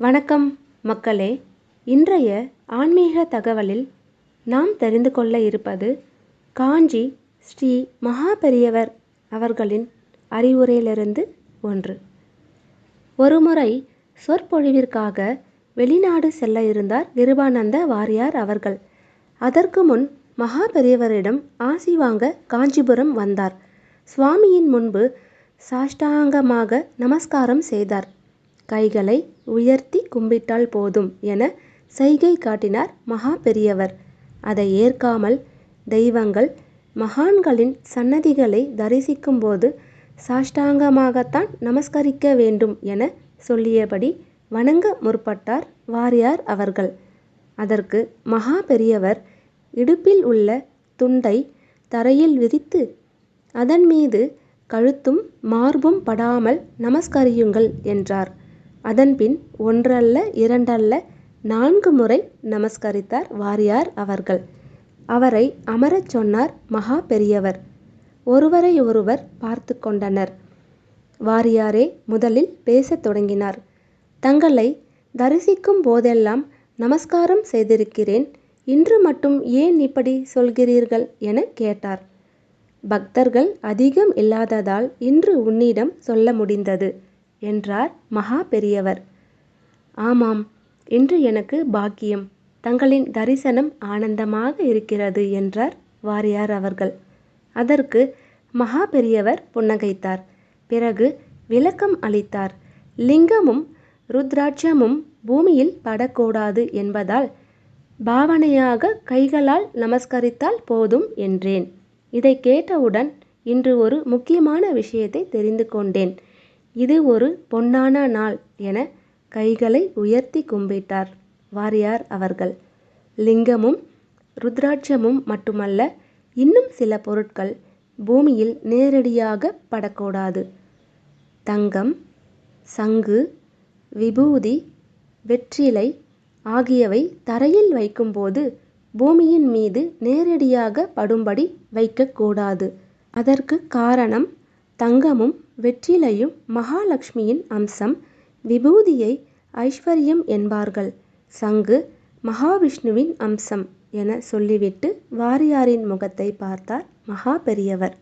வணக்கம் மக்களே. இன்றைய ஆன்மீக தகவலில் நாம் தெரிந்து கொள்ள இருப்பது காஞ்சி ஸ்ரீ மகா பெரியவர் அவர்களின் அறிவுரையிலிருந்து ஒன்று. ஒருமுறை சொற்பொழிவிற்காக வெளிநாடு செல்ல இருந்தார் கிருபானந்த வாரியார் அவர்கள். அதற்கு முன் மகா பெரியவரிடம் ஆசி வாங்க காஞ்சிபுரம் வந்தார். சுவாமியின் முன்பு சாஷ்டாங்கமாக நமஸ்காரம் செய்தார். கைகளை உயர்த்தி கும்பிட்டால் போதும் என செய்கை காட்டினார் மகா பெரியவர். அதை ஏற்காமல் தெய்வங்கள் மகான்களின் சன்னதிகளை தரிசிக்கும்போது சாஷ்டாங்கமாகத்தான் நமஸ்கரிக்க வேண்டும் என சொல்லியபடி வணங்க முற்பட்டார் வாரியார் அவர்கள். அதற்கு மகா பெரியவர் இடுப்பில் உள்ள துண்டை தரையில் விரித்து அதன் மீது கழுத்தும் மார்பும் படாமல் நமஸ்கரியுங்கள் என்றார். அதன்பின் ஒன்றல்ல இரண்டல்ல நான்கு முறை நமஸ்கரித்தார் வாரியார் அவர்கள். அவரை அமரச் சொன்னார் மகா பெரியவர். ஒருவரை ஒருவர் பார்த்து கொண்டனர். வாரியாரே முதலில் பேசத் தொடங்கினார். தங்களை தரிசிக்கும் போதெல்லாம் நமஸ்காரம் செய்திருக்கிறேன். இன்று மட்டும் ஏன் இப்படி சொல்கிறீர்கள் என கேட்டார். பக்தர்கள் அதிகம் இல்லாததால் இன்று உன்னிடம் சொல்ல முடிந்தது. என்றார் மகா பெரியவர். ஆமாம் இன்று எனக்கு பாக்கியம். தங்களின் தரிசனம் ஆனந்தமாக இருக்கிறது என்றார் வாரியார் அவர்கள். அதற்கு மகா பெரியவர் புன்னகைத்தார். பிறகு விளக்கம் அளித்தார். லிங்கமும் ருத்ராட்சமும் பூமியில் படக்கூடாது என்பதால் பாவனையாக கைகளால் நமஸ்கரித்தால் போதும் என்றேன். இதை கேட்டவுடன் இன்று ஒரு முக்கியமான விஷயத்தை தெரிந்து கொண்டேன். இது ஒரு பொன்னான நாள் என கைகளை உயர்த்தி கும்பிட்டார். வாரியார் அவர்கள். லிங்கமும் ருத்ராட்சமும் மட்டுமல்ல இன்னும் சில பொருட்கள் பூமியில் நேரடியாக படக்கூடாது. தங்கம் சங்கு விபூதி வெற்றிலை ஆகியவை தரையில் வைக்கும்போது பூமியின் மீது நேரடியாக படும்படி வைக்கக்கூடாது. அதற்கு காரணம் தங்கமும் வெற்றிலையும் மகாலட்சுமியின் அம்சம் விபூதியை ஐஸ்வர்யம் என்பார்கள். சங்கு மகாவிஷ்ணுவின் அம்சம் என சொல்லிவிட்டு வாரியாரின் முகத்தை பார்த்தார் மகா பெரியவர்.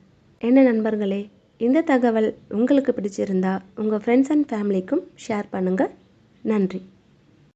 என்ன நண்பர்களே இந்த தகவல் உங்களுக்கு பிடிச்சிருந்தா உங்கள் ஃப்ரெண்ட்ஸ் அண்ட் ஃபேமிலிக்கும் ஷேர் பண்ணுங்கள் நன்றி.